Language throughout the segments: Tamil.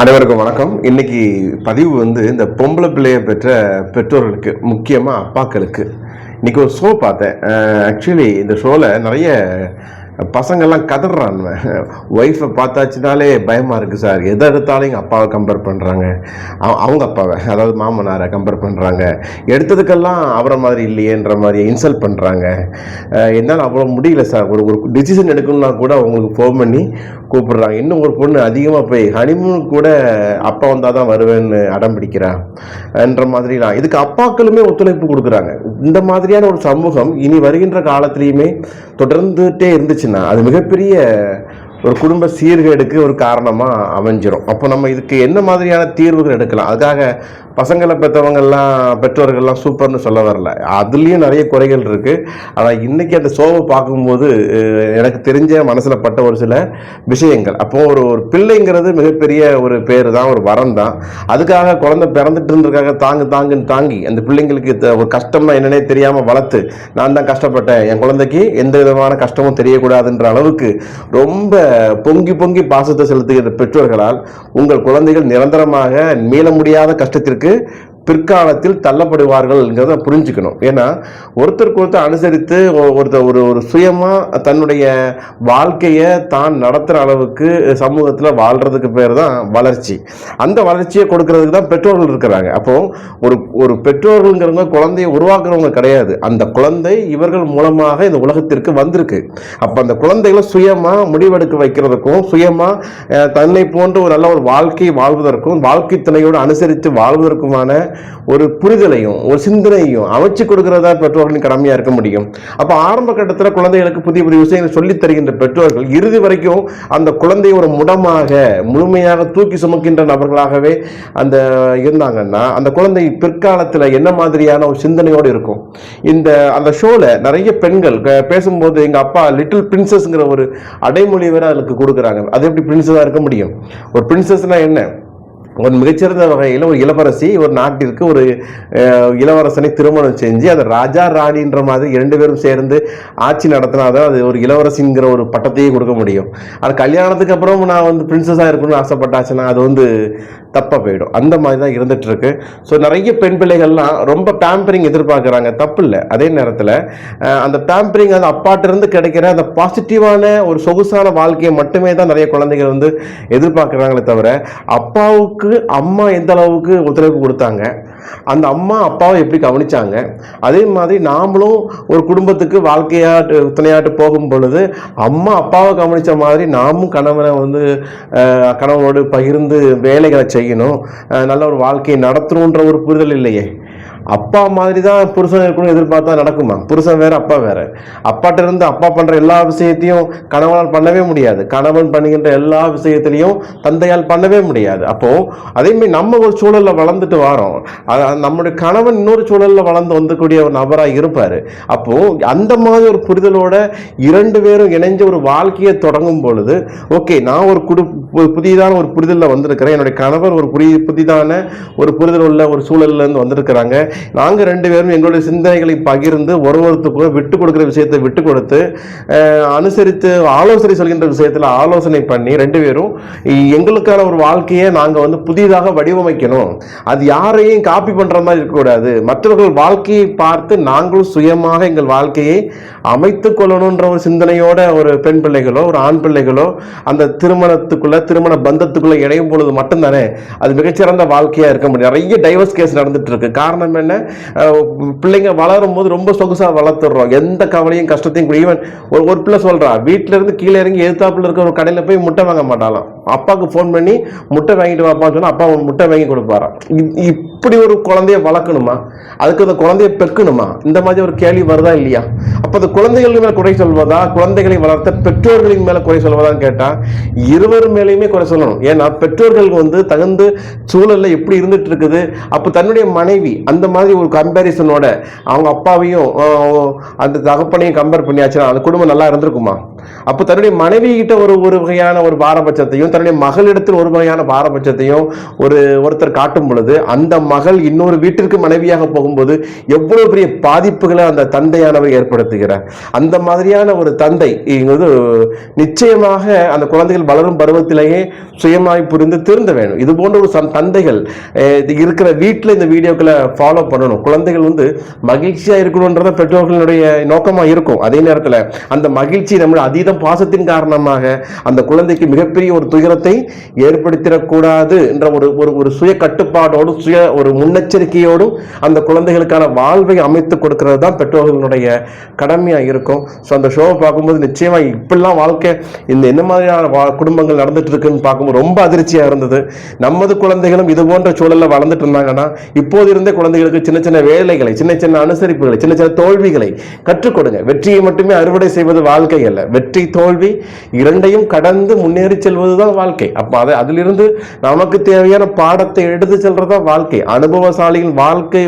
அனைவருக்கும் வணக்கம். இன்னைக்கு பதிவு வந்து இந்த பொம்பளை பிள்ளையை பெற்ற பெற்றோர்களுக்கு முக்கியமாக அப்பாக்களுக்கு. இன்னைக்கு ஒரு ஷோ பார்த்தேன். ஆக்சுவலி இந்த ஷோவில் நிறைய பசங்கள்லாம் கதறான் ஒய்ஃபை பார்த்தாச்சுனாலே பயமாக இருக்குது சார் எதை எடுத்தாலும் எங்கள் அப்பாவை கம்பேர் பண்ணுறாங்க அவங்க அப்பாவை அதாவது மாமனாரை கம்பேர் பண்ணுறாங்க எடுத்ததுக்கெல்லாம் அவரை மாதிரி இல்லையேன்ற மாதிரி இன்சல்ட் பண்ணுறாங்க என்னால் அவ்வளோ முடியல சார் ஒரு ஒரு டிசிஷன் எடுக்கணும்னா கூட அவங்களுக்கு ஃபோன் பண்ணி கூப்பிடுறாங்க. இன்னும் ஒரு பொண்ணு அதிகமாக போய் ஹனிமூன் கூட அப்பா வந்தால் தான் வருவேன்னு அடம் பிடிக்கிறா? என்ற மாதிரிலாம். இதுக்கு அப்பாக்களுமே ஒத்துழைப்பு கொடுக்குறாங்க. இந்த மாதிரியான ஒரு சமூகம் இனி வருகின்ற காலத்திலையுமே தொடர்ந்துட்டே இருந்துச்சுன்னா அது மிகப்பெரிய ஒரு குடும்ப சீர்கேடுக்கு ஒரு காரணமாக அமைஞ்சிரும். அப்போ நம்ம இதுக்கு என்ன மாதிரியான தீர்வுகள் எடுக்கலாம்? அதுக்காக பசங்களை பெற்றவங்கெல்லாம் பெற்றோர்கள்லாம் சூப்பர்னு சொல்ல வரல. அதுலேயும் நிறைய குறைகள் இருக்குது ஆனால் இன்றைக்கி அந்த ஷோவை பார்க்கும்போது எனக்கு தெரிஞ்ச மனசில் பட்ட ஒரு சில விஷயங்கள். அப்போது ஒரு ஒரு பிள்ளைங்கிறது மிகப்பெரிய ஒரு பேர் தான் ஒரு வரம் தான் அதுக்காக குழந்தை பிறந்துட்டுன்றதுக்காக தாங்கு தாங்குன்னு தாங்கி அந்த பிள்ளைங்களுக்கு த- ஒரு கஷ்டம்னா என்னன்னே தெரியாமல் வளர்த்து நான் தான் கஷ்டப்பட்டேன். என் குழந்தைக்கு எந்த விதமான கஷ்டமும் தெரியக்கூடாதுன்ற அளவுக்கு ரொம்ப பொங்கி பொங்கி பாசத்தை செலுத்துகிற பெற்றோர்களால் உங்கள் குழந்தைகள் நிரந்தரமாக மீள முடியாத கஷ்டத்திற்கு dedi. பிற்காலத்தில் தள்ளப்படுவார்கள்ங்கிறத புரிஞ்சுக்கணும். ஏன்னா ஒருத்தருக்கு ஒருத்தர் அனுசரித்து ஒ- ஒருத்தர் ஒரு ஒரு சுயமாக தன்னுடைய வாழ்க்கையை தான் நடத்துகிற அளவுக்கு சமூகத்தில் வாழ்கிறதுக்கு பேர் தான் வளர்ச்சி. அந்த வளர்ச்சியை கொடுக்கறதுக்கு தான் பெற்றோர்கள் இருக்கிறாங்க. அப்போ ஒரு ஒரு பெற்றோர்கள்ங்கிறவங்க குழந்தையை உருவாக்குறவங்க கிடையாது. அந்த குழந்தை இவர்கள் மூலமாக இந்த உலகத்திற்கு வந்திருக்கு. அப்போ அந்த குழந்தைகளை சுயமாக முடிவெடுக்க வைக்கிறதுக்கும் சுயமாக தன்னை போன்ற ஒரு நல்ல ஒரு வாழ்க்கை வாழ்வதற்கும் வாழ்க்கை துணையோடு அனுசரித்து வாழ்வதற்குமான ஒரு புரிதலையும் ஒரு சிந்தனையும் அமைச்சு கொடுக்கறதா பெற்றோர்களின் கடமையாக இருக்க முடியும். அப்போ ஆரம்ப கட்டத்தில் குழந்தைகளுக்கு புதிய புதிய விஷயங்களை சொல்லித் தருகின்ற பெற்றோர்கள் இறுதி வரைக்கும் அந்த குழந்தையை ஒரு முடமாக முழுமையாக தூக்கி சுமக்கின்ற நபர்களாகவே அந்த இருந்தாங்கன்னா அந்த குழந்தை பிற்காலத்தில் என்ன மாதிரியான ஒரு சிந்தனையோடு இருக்கும்? இந்த அந்த ஷோவில் நிறைய பெண்கள் பேசும்போது எங்கள் அப்பா லிட்டில் பிரின்சஸ்ங்கிற ஒரு அடைமொழி வேற அதுக்கு கொடுக்குறாங்க. அது எப்படி பிரின்சஸாக இருக்க முடியும்? ஒரு பிரின்சஸ்னா என்ன? ஒரு மிகச்சிறந்த வகையில் ஒரு இளவரசி ஒரு நாட்டிற்கு ஒரு இளவரசனை திருமணம் செஞ்சு அது ராஜா ராணின்ற மாதிரி இரண்டு பேரும் சேர்ந்து ஆட்சி நடத்தினாதான் அது ஒரு இளவரசிங்கிற ஒரு பட்டத்தையே கொடுக்க முடியும். அது கல்யாணத்துக்கு அப்புறம் நான் வந்து பிரின்சஸாக இருக்கணும்னு ஆசைப்பட்டாச்சுன்னா அது வந்து தப்பாக போயிடும். அந்த மாதிரி தான் இருந்துட்டு இருக்கு ஸோ நிறைய பெண் பிள்ளைகள்லாம் ரொம்ப பேம்பரிங் எதிர்பார்க்குறாங்க. தப்பு இல்லை. அதே நேரத்தில் அந்த பேம்பரிங் அது அப்பாட்டிருந்து கிடைக்கிற அந்த பாசிட்டிவான ஒரு சொகுசான வாழ்க்கையை மட்டுமே தான் நிறைய குழந்தைகள் வந்து எதிர்பார்க்குறாங்களே தவிர அப்பாவுக்கு அம்மா எந்த அளவுக்கு ஒத்துழைப்பு கொடுத்தாங்க? அந்த அம்மா அப்பாவை எப்படி கவனிச்சாங்க? அதே மாதிரி நாமளும் ஒரு குடும்பத்துக்கு வாழ்க்கையாட்டு துணையாட்டு போகும் பொழுது அம்மா அப்பாவை கவனிச்ச மாதிரி நாமும் கணவனை வந்து கணவனோடு பகிர்ந்து வேலைகளை செய்யணும். நல்ல ஒரு வாழ்க்கையை நடத்தணுன்ற ஒரு புரிதல் இல்லையே. அப்பா மாதிரி தான் புருஷன் இருக்கணும் எதிர்பார்த்தா நடக்குமா? புருஷன் வேற அப்பா வேற. அப்பாட்ட இருந்து அப்பா பண்ற எல்லா விஷயத்தையும் கணவனால் பண்ணவே முடியாது. கணவன் பண்ணுகின்ற எல்லா விஷயத்திலையும் தந்தையால் பண்ணவே முடியாது. அப்போ அதேமாதிரி நம்ம ஒரு சூழல்ல வளர்ந்துட்டு வரோம். அ- நம்முடைய கணவன் இன்னொரு சூழல்ல வளர்ந்து வந்தக்கூடிய ஒரு நபரா இருப்பாரு. அப்போ அந்த மாதிரி ஒரு புரிதலோட இரண்டு பேரும் இணைஞ்ச ஒரு வாழ்க்கையை தொடங்கும் பொழுது ஓகே நான் ஒரு குடு புதிதான ஒரு புரிதலில் வந்திருக்கிறேன். என்னுடைய கணவர் ஒரு புதிய புதிதான ஒரு புரிதல் உள்ள ஒரு சூழல்ல இருந்து வந்திருக்கிறாங்க. நாங்கள் ரெண்டு பேரும் எங்களுடைய சிந்தனைகளை பகிர்ந்து ஒரு ஒருத்தருக்கும் விட்டு கொடுக்குற விஷயத்தை விட்டு கொடுத்து அனுசரித்து ஆலோசனை சொல்கின்ற விஷயத்தில் ஆலோசனை பண்ணி ரெண்டு பேரும் எங்களுக்கான ஒரு வாழ்க்கையை நாங்கள் வந்து புதிதாக வடிவமைக்கணும். அது யாரையும் காப்பி பண்ணுற மாதிரி இருக்கக்கூடாது மற்றவர்கள் வாழ்க்கையை பார்த்து நாங்களும் சுயமாக எங்கள் வாழ்க்கையை அமைத்து கொள்ளணுன்ற ஒரு சிந்தனையோட ஒரு பெண் பிள்ளைகளோ ஒரு ஆண் பிள்ளைகளோ அந்த திருமணத்துக்குள்ள திருமண பந்தத்துக்குள்ள இணையும் பொழுது மட்டும்தானே அது மிகச்சிறந்த வாழ்க்கையா இருக்க முடியும். நிறைய டைவர்ஸ் கேஸ் நடந்துட்டு இருக்கு. காரணம் என்ன? என்ன பிள்ளைங்க வளரும் போது ரொம்ப சொகுசா வளர்த்துடுறோம். எந்த கவலையும் கஷ்டத்தையும் ஈவன் ஒரு ஒரு பிள்ளை சொல்றா வீட்டுல இருந்து கீழே இறங்கி எழுத்தாப்பில் இருக்க ஒரு கடையில போய் முட்டை வாங்க மாட்டாலாம் அப்பாவுக்கு ஃபோன் பண்ணி முட்டை வாங்கிட்டு வாப்பான்னு சொன்னா அப்பா முட்டை வாங்கி கொடுப்பாராம் இப்படி ஒரு குழந்தைய வளர்க்கணுமா? அதுக்கு அந்த குழந்தைய பெக்கணுமா? இந்த மாதிரி ஒரு கேள்வி வருதா இல்லையா? அப்ப அந்த குழந்தைகள் மேலே குறை சொல்வதா? குழந்தைகளை வளர்த்த பெற்றோர்களின் மேல குறை சொல்வதான்னு கேட்டா இருவர் மேலேயுமே குறை சொல்லணும். ஏன்னா பெற்றோர்கள் வந்து தகுந்த சூழல்ல எப்படி இருந்துட்டு இருக்குது அப்போ தன்னுடைய மனைவி அந்த மாதிரி ஒரு கம்பேரிசனோட அவங்க அப்பாவையும் அந்த தகப்பனையும் கம்பேர் பண்ணியாச்சுன்னா அந்த குடும்பம் நல்லா இருந்திருக்குமா? அப்போ தன்னுடைய மனைவி கிட்ட ஒரு ஒரு வகையான ஒரு பாரபட்சத்தையும் தன்னுடைய மகளிடத்தில் ஒரு வகையான பாரபட்சத்தையும் ஒரு ஒருத்தர் காட்டும் பொழுது அந்த மகள் இன்னொரு வீட்டிற்கு மனைவியாக போகும்போது எவ்வளவு பெரிய பாதிப்புகளை அந்த தந்தையானவர் ஏற்படுத்துகிறார். அந்த மாதிரியான ஒரு தந்தை நிச்சயமாக அந்த குழந்தைகள் வளரும் பருவத்திலேயே சுயமாய் புரிந்து திருந்த வேணும். இது போன்ற ஒரு தந்தைகள் இருக்கிற வீட்டில் இந்த வீடியோக்களை ஃபாலோ பண்ணணும். குழந்தைகள் வந்து மகிழ்ச்சியா இருக்கணுன்றத பெற்றோர்களுடைய நோக்கமா இருக்கும். அதே நேரத்தில் அந்த மகிழ்ச்சி நம்முடைய அதீதம் பாசத்தின் காரணமாக அந்த குழந்தைக்கு மிகப்பெரிய ஒரு துயரத்தை ஏற்படுத்திடக்கூடாது என்ற ஒரு ஒரு ஒரு சுய கட்டுப்பாடோடு சுய ஒரு முன்னெச்சரிக்கையோடும் அந்த குழந்தைகளுக்கான வாழ்வை அமைத்து கொடுக்கிறது தான் பெற்றோர்களுடைய கடமையாக இருக்கும். ஸோ அந்த ஷோவை பார்க்கும்போது நிச்சயமா இப்படிலாம் வாழ்க்கை இந்த என்ன மாதிரியான வா- குடும்பங்கள் நடந்துட்டு இருக்குன்னு பார்க்கும்போது ரொம்ப அதிர்ச்சியாக இருந்தது. நமது குழந்தைகளும் இது போன்ற சூழலில் வளர்ந்துட்டு இருந்தாங்கன்னா இப்போது இருந்தே குழந்தைகளுக்கு சின்ன சின்ன வேலைகளை சின்ன சின்ன அனுசரிப்புகளை சின்ன சின்ன தோல்விகளை கற்றுக் கொடுங்க. வெற்றியை மட்டுமே அறுவடை செய்வது வாழ்க்கை அல்ல. வெற்றி தோல்வி இரண்டையும் கடந்து முன்னேறி வாழ்க்கை. அப்போ அதை அதிலிருந்து நமக்கு தேவையான பாடத்தை எடுத்து செல்றதுதான் வாழ்க்கை. அனுபவசாலியின் வாழ்க்கை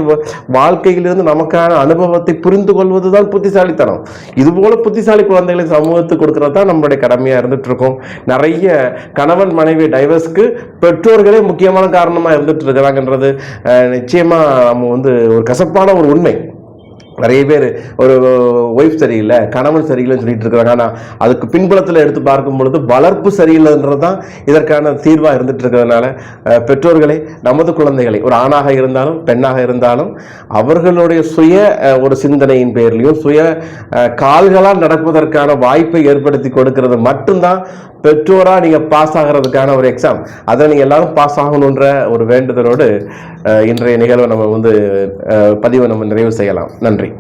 வாழ்க்கையிலிருந்து நமக்கான அனுபவத்தை புரிந்து கொள்வதுதான் புத்திசாலித்தனம். இது போல புத்திசாலி குழந்தைகளை சமூகத்துக்கு கொடுக்கறது தான் நம்மளுடைய கடமையா இருந்துட்டு இருக்கோம் நிறைய கணவன் மனைவி டைவர்ஸ்க்கு பெற்றோர்களே முக்கியமான காரணமா இருந்துட்டு இருக்கிறாங்கன்றது நிச்சயமா நம்ம வந்து ஒரு கசப்பான ஒரு உண்மை. நிறைய பேர் ஒரு ஒய்ஃப் சரியில்லை கணவன் சரியில்லைன்னு சொல்லிட்டு இருக்கிறாங்க. ஆனால் அதுக்கு பின்புலத்தில் எடுத்து பார்க்கும் பொழுது வளர்ப்பு சரியில்லைன்றது தான் இதற்கான தீர்வாக இருந்துட்டு இருக்கிறதுனால பெற்றோர்களே நமது குழந்தைகளை ஒரு ஆணாக இருந்தாலும் பெண்ணாக இருந்தாலும் அவர்களுடைய சுய ஒரு சிந்தனையின் பேர்லையும் சுய கால்களால் நடப்பதற்கான வாய்ப்பை ஏற்படுத்தி கொடுக்கிறது மட்டும்தான் பெற்றோராக நீங்கள் பாஸ் ஆகிறதுக்கான ஒரு எக்ஸாம் அதை நீங்கள் எல்லாரும் பாஸ் ஆகணுன்ற ஒரு வேண்டுதலோடு இன்றைய நிகழ்வை நம்ம வந்து பதிவை நம்ம நிறைவு செய்யலாம். நன்றி.